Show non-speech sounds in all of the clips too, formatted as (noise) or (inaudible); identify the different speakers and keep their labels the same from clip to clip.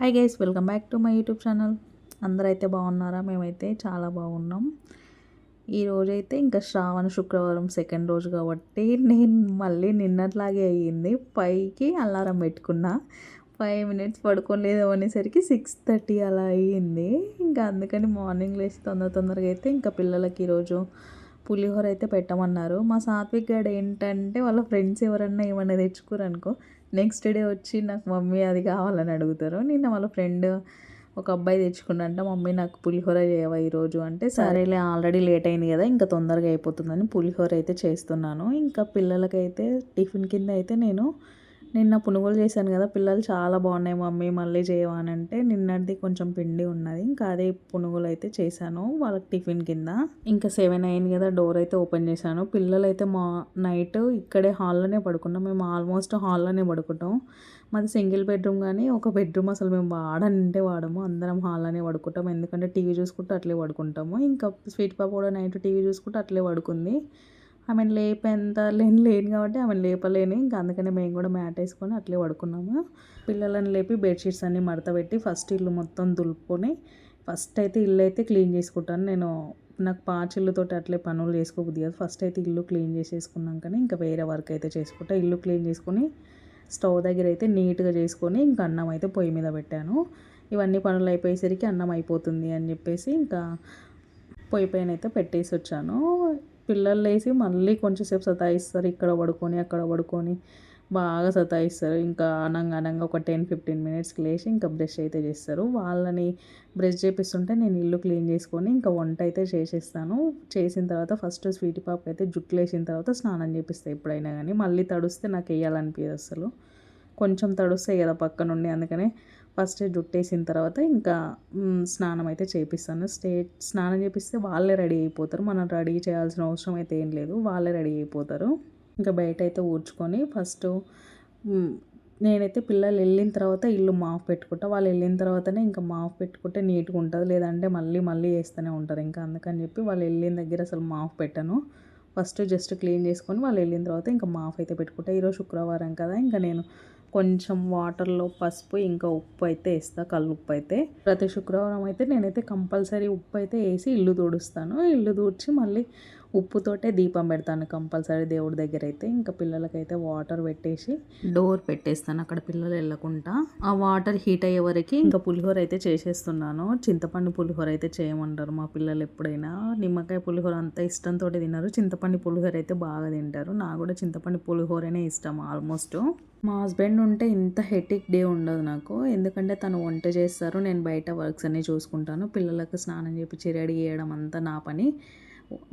Speaker 1: Hi guys welcome back to my YouTube channel అందరూ అయితే బాగున్నారా? మేమైతే చాలా బాగున్నాం. ఈరోజైతే ఇంకా శ్రావణ శుక్రవారం సెకండ్ రోజు కాబట్టి నేను మళ్ళీ నిన్నట్లాగే అయ్యింది. పైకి అలారం పెట్టుకున్నా. ఫైవ్ మినిట్స్ పడుకోలేదు అనేసరికి సిక్స్ థర్టీ అలా అయ్యింది. ఇంకా అందుకని మార్నింగ్ లేచి తొందర తొందరగా అయితే ఇంకా పిల్లలకి ఈరోజు పులిహోర అయితే పెట్టమన్నారు. మా సాత్విక్ గడ్ ఏంటంటే వాళ్ళ ఫ్రెండ్స్ ఎవరన్నా ఏమన్నా తెచ్చుకోరనుకో నెక్స్ట్ డే వచ్చి నాకు మమ్మీ అది కావాలని అడుగుతారు. నిన్న వాళ్ళ ఫ్రెండ్ ఒక అబ్బాయి తెచ్చుకున్నంట మమ్మీ నాకు పులిహోర చేయవా ఈరోజు? అంటే సరేలే ఆల్రెడీ లేట్ అయింది కదా ఇంకా తొందరగా అయిపోతుందని పులిహోర అయితే చేస్తున్నాను. ఇంకా పిల్లలకైతే టిఫిన్ కింద అయితే నేను నిన్న పునుగులు చేశాను కదా పిల్లలు చాలా బాగున్నాయి మమ్మీ మళ్ళీ చేయవానంటే నిన్నటిది కొంచెం పిండి ఉన్నది. ఇంకా అదే పునుగులు అయితే చేశాను వాళ్ళకి టిఫిన్ కింద. ఇంకా సెవెన్ అయింది కదా డోర్ అయితే ఓపెన్ చేశాను. పిల్లలు అయితే మా నైట్ ఇక్కడే హాల్లోనే పడుకున్నాం. మేము ఆల్మోస్ట్ హాల్లోనే పడుకుంటాం. మాది సింగిల్ బెడ్రూమ్ కానీ ఒక బెడ్రూమ్ అసలు మేము వాడనంటే వాడము. అందరం హాల్లోనే పడుకుంటాం. ఎందుకంటే టీవీ చూసుకుంటూ అట్లే పడుకుంటాము. ఇంకా స్వీట్ పాప కూడా నైట్ టీవీ చూసుకుంటూ అట్లే పడుకుంది. ఆమెను లేపేంత లేని లేను కాబట్టి ఆమెను లేపలేని. ఇంకా అందుకనే మేము కూడా మ్యాట్ వేసుకొని అట్లే పడుకున్నాము. పిల్లలను లేపి బెడ్షీట్స్ అన్నీ మడత పెట్టి ఫస్ట్ ఇల్లు మొత్తం దులుపుకొని ఫస్ట్ అయితే ఇల్లు అయితే క్లీన్ చేసుకుంటాను. నేను నాకు పాచిళ్ళతో అట్లే పనులు చేసుకోబుద్ది కదా. ఫస్ట్ అయితే ఇల్లు క్లీన్ చేసేసుకున్నాకనే ఇంకా వేరే వర్క్ అయితే చేసుకుంటా. ఇల్లు క్లీన్ చేసుకొని స్టవ్ దగ్గర అయితే నీట్గా చేసుకొని ఇంకా అన్నం అయితే పొయ్యి మీద పెట్టాను. ఇవన్నీ పనులు అయిపోయేసరికి అన్నం అయిపోతుంది అని చెప్పేసి ఇంకా పొయ్యి పైన అయితే పెట్టేసి వచ్చాను. పిల్లలు లేచి మళ్ళీ కొంచెంసేపు సతాయిస్తారు ఇక్కడ పడుకొని అక్కడ పడుకొని. బాగా సతాయిస్తారు. ఇంకా అనంగా అనంగా ఒక టెన్ ఫిఫ్టీన్ మినిట్స్కి లేచి ఇంకా బ్రష్ అయితే చేస్తారు. వాళ్ళని బ్రష్ చేపిస్తుంటే నేను ఇల్లు క్లీన్ చేసుకొని ఇంకా వంట అయితే చేసేస్తాను. చేసిన తర్వాత ఫస్ట్ స్వీట్ పాప అయితే జుట్లు వేసిన తర్వాత స్నానం చేపిస్తాయి ఎప్పుడైనా కానీ. మళ్ళీ తడుస్తే నాకు వేయాలనిపించదు అసలు. కొంచెం తడుస్తాయి కదా పక్క నుండి అందుకనే ఫస్ట్ జుట్టేసిన తర్వాత ఇంకా స్నానం అయితే చేపిస్తాను. స్టే స్నానం చేపిస్తే వాళ్ళే రెడీ అయిపోతారు. మనం రెడీ చేయాల్సిన అవసరం అయితే ఏం లేదు. వాళ్ళే రెడీ అయిపోతారు. ఇంకా బయట అయితే ఊడ్చుకొని ఫస్ట్ నేనైతే పిల్లలు వెళ్ళిన తర్వాత ఇల్లు మాఫ్ పెట్టుకుంటా. వాళ్ళు వెళ్ళిన తర్వాతనే ఇంకా మాఫ్ పెట్టుకుంటే నీట్గా ఉంటుంది. లేదంటే మళ్ళీ మళ్ళీ వేస్తూనే ఉంటారు. ఇంకా అందుకని చెప్పి వాళ్ళు వెళ్ళిన దగ్గర అసలు మాఫ్ పెట్టాను. ఫస్ట్ జస్ట్ క్లీన్ చేసుకొని వాళ్ళు వెళ్ళిన తర్వాత ఇంకా మాఫ్ అయితే పెట్టుకుంటా. ఈరోజు శుక్రవారం కదా. ఇంకా నేను కొంచెం వాటర్లో పసుపు ఇంకా ఉప్పు అయితే వేస్తా కళ్ళు ఉప్పు అయితే ప్రతి శుక్రవారం అయితే నేనైతే కంపల్సరీ ఉప్పు అయితే వేసి ఇల్లు తుడుస్తాను. ఇల్లు తుడిచి మళ్ళీ ఉప్పుతోటే దీపం పెడతాను కంపల్సరీ దేవుడి దగ్గర అయితే ఇంకా పిల్లలకైతే వాటర్ పెట్టేసి డోర్ పెట్టేస్తాను అక్కడ పిల్లలు వెళ్ళకుండా. ఆ వాటర్ హీట్ అయ్యే వరకు ఇంకా పులిహోర అయితే చేసేస్తున్నాను. చింతపండు పులిహోర అయితే చేయమంటారు మా పిల్లలు ఎప్పుడైనా. నిమ్మకాయ పులిహోర అంత ఇష్టంతో తిన్నారు చింతపండు పులిహోర అయితే బాగా తింటారు. నాకు కూడా చింతపండు పులిహోరనే ఇష్టం ఆల్మోస్ట్. మా హస్బెండ్ ఉంటే ఇంత హెటిక్ డే ఉండదు నాకు. ఎందుకంటే తను వంట చేస్తారు. నేను బయట వర్క్స్ అన్నీ చూసుకుంటాను. పిల్లలకు స్నానం చేపించి రెడీ చేయడం అంతా నా పని.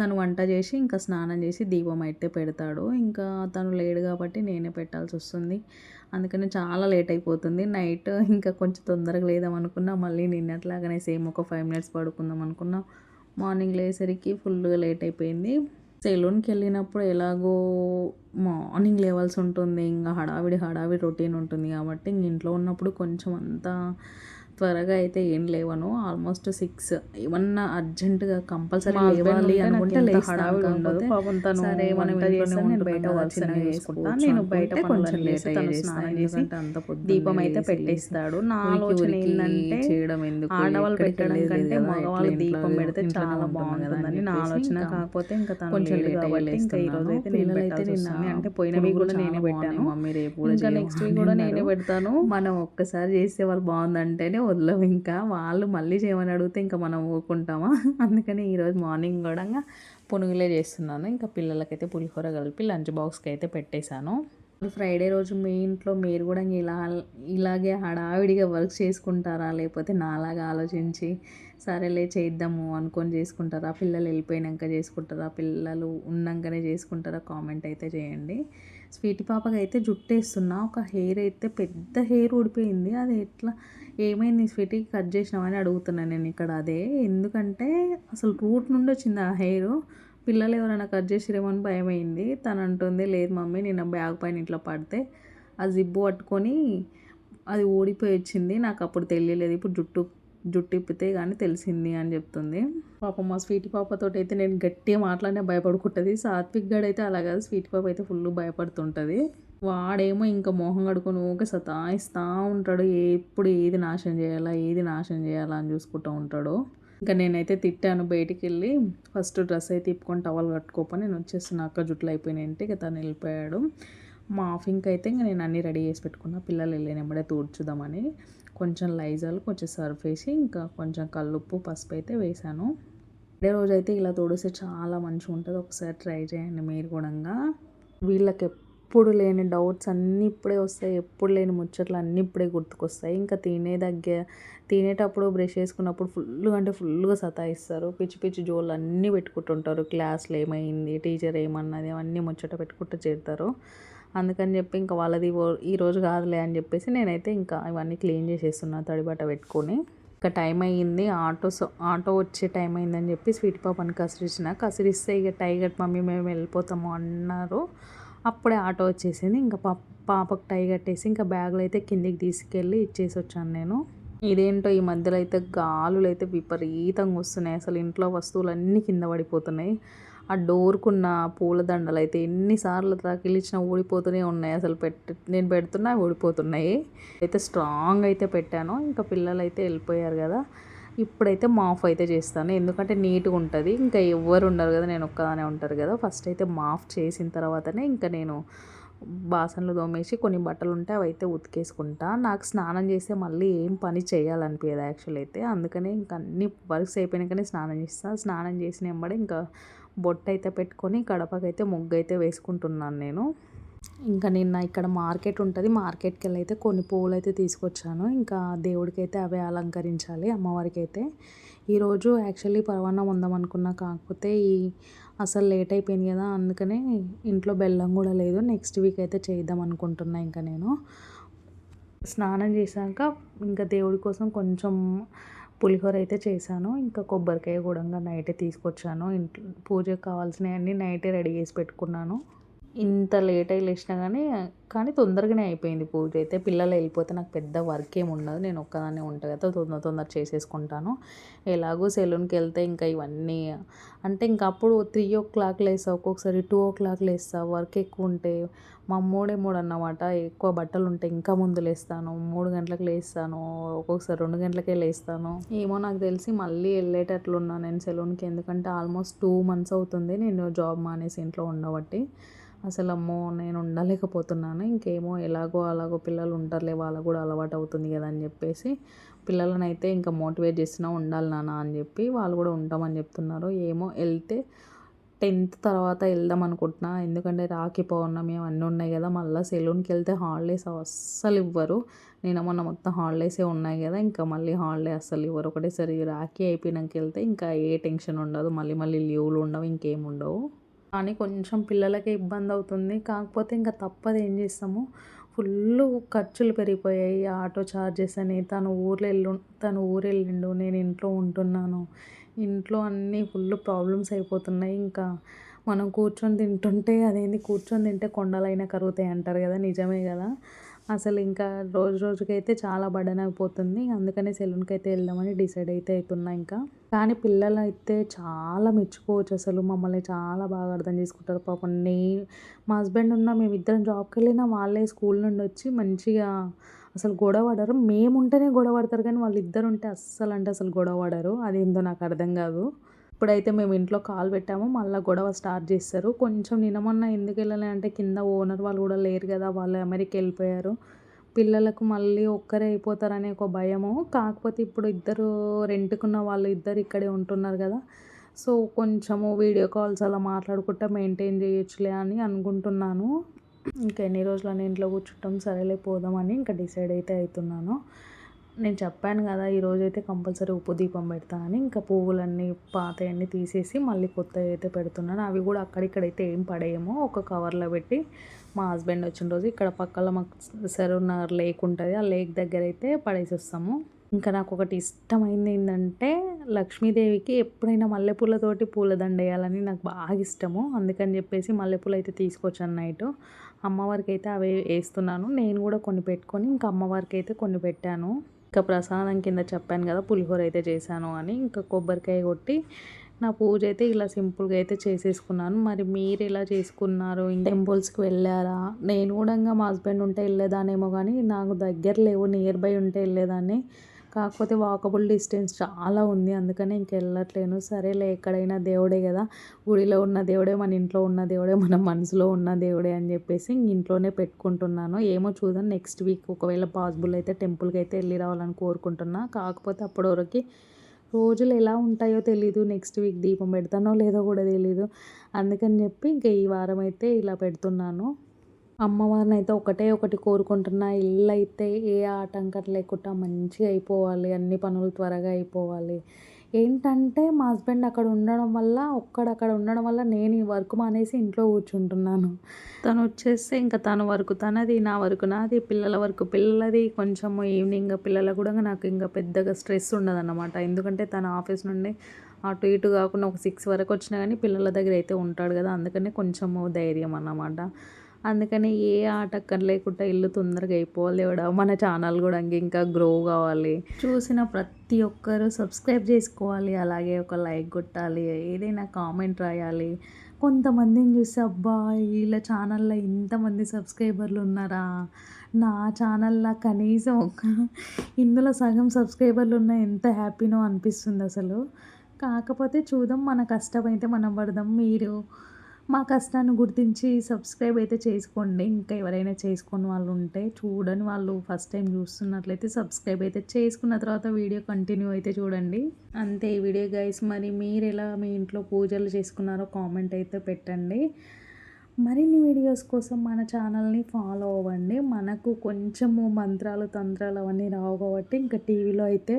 Speaker 1: తను వంట చేసి ఇంకా స్నానం చేసి దీపం అయితే పెడతాడు. ఇంకా తను లేడు కాబట్టి నేనే పెట్టాల్సి వస్తుంది. అందుకని చాలా లేట్ అయిపోతుంది. నైట్ ఇంకా కొంచెం తొందరగా లేదాం అనుకున్నా మళ్ళీ నిన్నట్లాగానే సేమ్ ఒక ఫైవ్ మినిట్స్ పడుకుందాం అనుకున్నా. మార్నింగ్ లేసరికి ఫుల్గా లేట్ అయిపోయింది. సెలూన్కి వెళ్ళినప్పుడు ఎలాగో మార్నింగ్ లేవాల్సి ఉంటుంది. ఇంకా హడావిడి హడావిడి రొటీన్ ఉంటుంది కాబట్టి ఇంక ఇంట్లో ఉన్నప్పుడు కొంచెం అంతా త్వరగా అయితే ఏం లేవను. ఆల్మోస్ట్ సిక్స్ ఏమన్నా అర్జెంటుగా కంపల్సరీ లేవాలి అనుకుంటే సరే మనం బయట నేను బయట కొంచెం లేట్ స్నానం చేసి అంత దీపం అయితే పెట్టేస్తాడు. నా ఆలోచన ఏంటంటే చేయడం ఎందుకు? ఆడవాళ్ళు పెట్టడం కంటే మగవాళ్ళు దీపం పెడితే చాలా బాగుంటుందని నా ఆలోచన కాకపోతే ఇంకా కొంచెం ఇంకా ఈ రోజు అయితే నేను అయితే నిన్న అంటే పోయిన వీక్ కూడా నేనే పెట్టాను. మమ్మీ రేపు నెక్స్ట్ వీక్ కూడా నేనే పెడతాను. మనం ఒక్కసారి చేసే వాళ్ళు బాగుందంటేనే వదలవు. ఇంకా వాళ్ళు మళ్ళీ చేయమని అడిగితే ఇంకా మనం ఊరుకుంటామా? (laughs) అందుకని ఈరోజు మార్నింగ్ కూడా పునుగులే చేస్తున్నాను. ఇంకా పిల్లలకైతే పులిహోర కలిపి లంచ్ బాక్స్కి అయితే పెట్టేశాను. ఫ్రైడే రోజు మీ ఇంట్లో మీరు కూడా ఇలా ఇలాగే హడావిడిగా వర్క్ చేసుకుంటారా? లేకపోతే నాలాగా ఆలోచించి సరేలే చేద్దాము అనుకొని చేసుకుంటారా? పిల్లలు వెళ్ళిపోయినాక చేసుకుంటారా? పిల్లలు ఉన్నాకనే చేసుకుంటారా? కామెంట్ అయితే చేయండి. స్వీట్ పాపకి అయితే జుట్టేస్తున్నా. ఒక హెయిర్ అయితే పెద్ద హెయిర్ ఊడిపోయింది. అది ఎట్లా ఏమైంది స్వీట్కి కట్ చేసినామని అడుగుతున్నాను నేను ఇక్కడ. అదే ఎందుకంటే అసలు రూట్ నుండి వచ్చింది ఆ హెయిర్. పిల్లలు ఎవరైనా కట్ చేసిరేమో అని భయం అయింది. తను అంటుంది లేదు మమ్మీ నేను బ్యాగ్ పైన ఇట్లా పడితే ఆ జిబ్బు పట్టుకొని అది ఊడిపోయి వచ్చింది. నాకు అప్పుడు తెలియలేదు. ఇప్పుడు జుట్టు జుట్టు ఇప్పితే కానీ తెలిసింది అని చెప్తుంది. పాప మా స్వీట్ పాపతో అయితే నేను గట్టిగా మాట్లాడినా భయపడుకుంటుంది. సాత్విక్ గడ్ అయితే అలా కాదు స్వీట్ పాప అయితే ఫుల్ భయపడుతుంటుంది. వాడేమో ఇంకా మొహం కడుకొని ఊకే సతాయిస్తూ ఉంటాడు. ఎప్పుడు ఏది నాశనం చేయాలా ఏది నాశనం చేయాలా అని చూసుకుంటూ ఉంటాడు. ఇంకా నేనైతే తిట్టాను బయటికి వెళ్ళి ఫస్ట్ డ్రెస్ అయితే తిప్పుకొని టవల్ కట్టుకోపని నేను వచ్చేస్తున్నా. అక్క జుట్లు అయిపోయినాయంటే ఇక తను వెళ్ళిపోయాడు. మా ఆఫింగ్ అయితే ఇంకా నేను అన్నీ రెడీ చేసి పెట్టుకున్నా. పిల్లలు వెళ్ళినప్పుడే తూడ్చుదామని కొంచెం లైజాలు కొంచెం సర్ఫ్ వేసి ఇంకా కొంచెం కల్లుప్పు పసుపు అయితే వేసాను. అదే రోజు అయితే ఇలా తోడిస్తే చాలా మంచిగా ఉంటుంది. ఒకసారి ట్రై చేయండి మీరు కూడా వీళ్ళకి ఎప్పుడు లేని డౌట్స్ అన్నీ ఇప్పుడే వస్తాయి. ఎప్పుడు లేని ముచ్చట్లు అన్నీ ఇప్పుడే గుర్తుకొస్తాయి. ఇంకా తినే దగ్గర తినేటప్పుడు బ్రష్ చేసుకున్నప్పుడు ఫుల్ అంటే ఫుల్గా సతాయిస్తారు. పిచ్చి పిచ్చి జోళ్ళు అన్నీ పెట్టుకుంటుంటారు. క్లాస్లో ఏమైంది? టీచర్ ఏమన్నది? అవన్నీ ముచ్చట పెట్టుకుంటూ చేరుతారు. అందుకని చెప్పి ఇంకా వాళ్ళది ఈరోజు కాదులే అని చెప్పేసి నేనైతే ఇంకా ఇవన్నీ క్లీన్ చేసేస్తున్నా తడిబట్ట పెట్టుకొని. ఇంకా టైం అయ్యింది ఆటో ఆటో వచ్చే టైం అయిందని చెప్పి స్వీట్ పాపని కసిరిచ్చిన. కసిరిస్తే ఇక టైగర్ మమ్మీ మేము వెళ్ళిపోతాము అన్నారు. అప్పుడే ఆటో వచ్చేసింది. ఇంకా పా పాపకు టై కట్టేసి ఇంకా బ్యాగులు అయితే కిందికి తీసుకెళ్ళి ఇచ్చేసి వచ్చాను నేను. ఇదేంటో ఈ మధ్యలో అయితే గాలులు అయితే విపరీతంగా వస్తున్నాయి. అసలు ఇంట్లో వస్తువులు అన్నీ కింద పడిపోతున్నాయి. ఆ డోర్కున్న పూలదండలు అయితే ఎన్నిసార్లు తగిలిచ్చినా ఊడిపోతూనే ఉన్నాయి. అసలు పెట్టి నేను పెడుతున్నా ఊడిపోతున్నాయి. అయితే స్ట్రాంగ్ అయితే పెట్టాను. ఇంకా పిల్లలు అయితే వెళ్ళిపోయారు కదా. ఇప్పుడైతే మాఫ్ అయితే చేస్తాను. ఎందుకంటే నీట్గా ఉంటుంది. ఇంకా ఎవరు ఉండరు కదా. నేను ఒక్కదానే ఉంటారు కదా. ఫస్ట్ అయితే మాఫ్ చేసిన తర్వాతనే ఇంకా నేను బాసనలు తోమేసి కొన్ని బట్టలు ఉంటే అవి అయితే ఉతికేసుకుంటా. నాకు స్నానం చేస్తే మళ్ళీ ఏం పని చేయాలనిపించదు యాక్చువల్ అయితే. అందుకనే ఇంకా అన్ని వర్క్స్ అయిపోయినాకనే స్నానం చేస్తాను స్నానం చేసిన వెంబడి ఇంకా బొట్టు అయితే పెట్టుకొని కడపకైతే ముగ్గు అయితే వేసుకుంటున్నాను నేను. ఇంకా నిన్న ఇక్కడ మార్కెట్ ఉంటుంది మార్కెట్కి వెళ్ళి అయితే కొన్ని పువ్వులు అయితే తీసుకొచ్చాను. ఇంకా దేవుడికి అయితే అవే అలంకరించాలి అమ్మవారికి అయితే ఈరోజు యాక్చువల్లీ పరవాన్నం ఉందాం అనుకున్నా కాకపోతే ఈ అసలు లేట్ అయిపోయింది కదా అందుకనే ఇంట్లో బెల్లం కూడా లేదు. నెక్స్ట్ వీక్ అయితే చేద్దాం అనుకుంటున్నా ఇంకా నేను. స్నానం చేశాక ఇంకా దేవుడి కోసం కొంచెం పులిహోర అయితే చేశాను. ఇంకా కొబ్బరికాయ కూడా నైటే తీసుకొచ్చాను. ఇంట్లో పూజకు కావాల్సినవన్నీ నైటే రెడీ చేసి పెట్టుకున్నాను. ఇంత లేట్ అయి లేచినా కానీ కానీ తొందరగానే అయిపోయింది పూజ అయితే. పిల్లలు వెళ్ళిపోతే నాకు పెద్ద వర్క్ ఏమి ఉండదు. నేను ఒక్కదాన్నే ఉంటా కదా తొందర తొందర చేసేసుకుంటాను. ఎలాగో సెలూన్కి వెళ్తే ఇంకా ఇవన్నీ అంటే ఇంకా అప్పుడు త్రీ ఓ క్లాక్ లేస్తా ఒక్కొక్కసారి టూ ఓ క్లాక్ లేస్తా వర్క్ ఎక్కువ ఉంటే మా మూడే మూడు అన్నమాట. ఎక్కువ బట్టలు ఉంటే ఇంకా ముందు లేస్తాను. మూడు గంటలకు లేస్తాను. ఒక్కొక్కసారి రెండు గంటలకే లేస్తాను. ఏమో నాకు తెలిసి మళ్ళీ వెళ్ళేటట్లున్నాను నేను సెలూన్కి. ఎందుకంటే ఆల్మోస్ట్ టూ మంత్స్ అవుతుంది. నేను జాబ్ మానేసి ఇంట్లో ఉండబట్టి. అసలు అమ్మో నేను ఉండలేకపోతున్నాను ఇంకేమో ఎలాగో అలాగో పిల్లలు ఉంటారులే వాళ్ళకు కూడా అలవాటు అవుతుంది కదా అని చెప్పేసి పిల్లలను అయితే ఇంకా మోటివేట్ చేసినా ఉండాలి నాన్న అని చెప్పి వాళ్ళు కూడా ఉంటామని చెప్తున్నారు. ఏమో వెళ్తే టెన్త్ తర్వాత వెళ్దాం అనుకుంటున్నా ఎందుకంటే రాఖీ పౌర్ణమి అవన్నీ ఉన్నాయి కదా మళ్ళీ సెలూన్కి వెళ్తే హాలిడేస్ అస్సలు ఇవ్వరు. నేను మొన్న మొత్తం హాలిడేసే ఉన్నాయి కదా ఇంకా మళ్ళీ హాలిడే అస్సలు ఇవ్వరు. ఒకటేసారి రాఖీ అయిపోయినాక వెళ్తే ఇంకా ఏ టెన్షన్ ఉండదు మళ్ళీ మళ్ళీ లీవ్లు ఉండవు ఇంకేం ఉండవు. కానీ కొంచెం పిల్లలకే ఇబ్బంది అవుతుంది. కాకపోతే ఇంకా తప్పదు ఏం చేస్తాము. ఫుల్ ఖర్చులు పెరిగిపోయాయి. ఆటో ఛార్జెస్ అని తను ఊర్లో వెళ్ళు తను ఊరు వెళ్ళిండు నేను ఇంట్లో ఉంటున్నాను. ఇంట్లో అన్నీ ఫుల్ ప్రాబ్లమ్స్ అయిపోతున్నాయి. ఇంకా మనం కూర్చొని తింటుంటే అదేంది? కూర్చొని తింటే కొండలైనా కరుగుతాయి అంటారు కదా నిజమే కదా? అసలు ఇంకా రోజు రోజుకైతే చాలా బడన్ అయిపోతుంది. అందుకనే సెలూన్కి అయితే వెళ్దామని డిసైడ్ అయితే అవుతున్నా ఇంకా. కానీ పిల్లలు అయితే చాలా మెచ్చుకోవచ్చు అసలు. మమ్మల్ని చాలా బాగా అర్థం చేసుకుంటారు. పాపం నేను మా హస్బెండ్ ఉన్న మేమిద్దరం జాబ్కి వెళ్ళినా వాళ్ళే స్కూల్ నుండి వచ్చి మంచిగా అసలు గొడవ పడరు. మేము ఉంటేనే గొడవ పడతారు కానీ వాళ్ళు ఇద్దరు ఉంటే అస్సలు అంటే అసలు గొడవ పడరు. అదేందో నాకు అర్థం కాదు. ఇప్పుడైతే మేము ఇంట్లో కాల్ పెట్టాము మళ్ళీ గొడవ స్టార్ట్ చేస్తారు కొంచెం నిన్న మొన్న ఎందుకు వెళ్ళాలి అంటే కింద ఓనర్ వాళ్ళు కూడా లేరు కదా వాళ్ళు అమెరికా వెళ్ళిపోయారు. పిల్లలకు మళ్ళీ ఒక్కరే అయిపోతారనే ఒక భయము. కాకపోతే ఇప్పుడు ఇద్దరు రెంట్కున్న వాళ్ళు ఇద్దరు ఇక్కడే ఉంటున్నారు కదా. సో కొంచెము వీడియో కాల్స్ అలా మాట్లాడుకుంటా మెయింటైన్ చేయొచ్చులే అని అనుకుంటున్నాను. ఇంకా ఎన్ని రోజులు అని ఇంట్లో కూర్చుంటాం సరేలే పోదామని ఇంకా డిసైడ్ అయితే అవుతున్నాను. నేను చెప్పాను కదా ఈరోజు అయితే కంపల్సరీ ఉప్పు దీపం పెడతానని ఇంకా పువ్వులన్నీ పాతయన్నీ తీసేసి మళ్ళీ కొత్తవి అయితే పెడుతున్నాను. అవి కూడా అక్కడిక్కడైతే ఏం పడేయమో. ఒక కవర్లో పెట్టి మా హస్బెండ్ వచ్చిన రోజు ఇక్కడ పక్కల మాకు సరూనగర్ లేక్ ఉంటుంది. ఆ లేక్ దగ్గర అయితే పడేసి వస్తాము ఇంకా నాకు ఒకటి ఇష్టమైంది ఏంటంటే లక్ష్మీదేవికి ఎప్పుడైనా మల్లెపూలతోటి పూలదండ వేయాలని నాకు బాగా ఇష్టము. అందుకని చెప్పేసి మల్లెపూలు అయితే తీసుకొచ్చాను నైట్. అమ్మవారికి అయితే అవి వేస్తున్నాను. నేను కూడా కొన్ని పెట్టుకొని ఇంకా అమ్మవారికి అయితే కొన్ని పెట్టాను. ఇంకా ప్రసాదం కింద చెప్పాను కదా పులిహోర అయితే చేశాను అని. ఇంకా కొబ్బరికాయ కొట్టి నా పూజ అయితే ఇలా సింపుల్గా అయితే చేసేసుకున్నాను. మరి మీరు ఎలా చేసుకున్నారు? టెంపుల్స్కి వెళ్ళారా? నేను కూడా ఇంకా మా హస్బెండ్ ఉంటే వెళ్ళేదానేమో కానీ నాకు దగ్గర లేవు నియర్ బై ఉంటే వెళ్ళేదాన్ని. కాకపోతే వాకబుల్ డిస్టెన్స్ చాలా ఉంది. అందుకని ఇంక వెళ్ళట్లేను. సరేలే ఎక్కడైనా దేవుడే కదా. గుడిలో ఉన్న దేవుడే మన ఇంట్లో ఉన్న దేవుడే మన మనసులో ఉన్న దేవుడే అని చెప్పేసి ఇంట్లోనే పెట్టుకుంటున్నాను. ఏమో చూద్దాం. నెక్స్ట్ వీక్ ఒకవేళ పాసిబుల్ అయితే టెంపుల్కి అయితే వెళ్ళి రావాలని కోరుకుంటున్నా. కాకపోతే అప్పటి వరకు రోజులు ఎలా ఉంటాయో తెలీదు. నెక్స్ట్ వీక్ దీపం పెడతానో లేదో కూడా తెలీదు. అందుకని చెప్పి ఇంకా ఈ వారం అయితే ఇలా పెడుతున్నాను. అమ్మవారిని అయితే ఒకటే ఒకటి కోరుకుంటున్నా ఇల్లు అయితే ఏ ఆటంకం లేకుండా మంచిగా అయిపోవాలి అన్ని పనులు త్వరగా అయిపోవాలి. ఏంటంటే మా హస్బెండ్ అక్కడ ఉండడం వల్ల ఒక్కడక్కడ ఉండడం వల్ల నేను ఈ వర్క్ మానేసి ఇంట్లో కూర్చుంటున్నాను. తను వచ్చేస్తే ఇంకా తన వరకు తనది నా వరకు నాది పిల్లల వరకు పిల్లలది. కొంచెం ఈవినింగ్ పిల్లల కూడా నాకు ఇంకా పెద్దగా స్ట్రెస్ ఉండదన్నమాట. ఎందుకంటే తన ఆఫీస్ నుండి అటు ఇటు కాకుండా ఒక సిక్స్ వరకు వచ్చినా కానీ పిల్లల దగ్గర అయితే ఉంటాడు కదా అందుకని కొంచెము ధైర్యం అన్నమాట. అందుకని ఏ ఆటక్కర్ లేకుండా ఇల్లు తొందరగా అయిపోవాలి దేవుడా మన ఛానల్ కూడా ఇంకా గ్రో కావాలి. చూసిన ప్రతి ఒక్కరూ సబ్స్క్రైబ్ చేసుకోవాలి. అలాగే ఒక లైక్ కొట్టాలి. ఏదైనా కామెంట్ రాయాలి. కొంతమందిని చూసి అబ్బా వీళ్ళ ఛానల్లో ఇంతమంది సబ్స్క్రైబర్లు ఉన్నారా? నా ఛానల్లో కనీసం ఒక ఇందులో సగం సబ్స్క్రైబర్లు ఉన్న ఎంత హ్యాపీనో అనిపిస్తుంది అసలు. కాకపోతే చూద్దాం మన కష్టం అయితే మనం పడదాం. మీరు మా కష్టాన్ని గుర్తించి సబ్స్క్రైబ్ అయితే చేసుకోండి. ఇంకా ఎవరైనా చేసుకుని వాళ్ళు ఉంటే చూడని వాళ్ళు ఫస్ట్ టైం చూస్తున్నట్లయితే సబ్స్క్రైబ్ అయితే చేసుకున్న తర్వాత వీడియో కంటిన్యూ అయితే చూడండి. అంతే ఈ వీడియో గైస్ మరి మీరు ఎలా మీ ఇంట్లో పూజలు చేసుకున్నారో కామెంట్ అయితే పెట్టండి. మరిన్ని వీడియోస్ కోసం మన ఛానల్ని ఫాలో అవ్వండి. మనకు కొంచెము మంత్రాలు తంత్రాలు అవన్నీ రావు కాబట్టి ఇంకా టీవీలో అయితే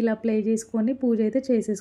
Speaker 1: ఇలా ప్లే చేసుకొని పూజ అయితే చేసేసుకో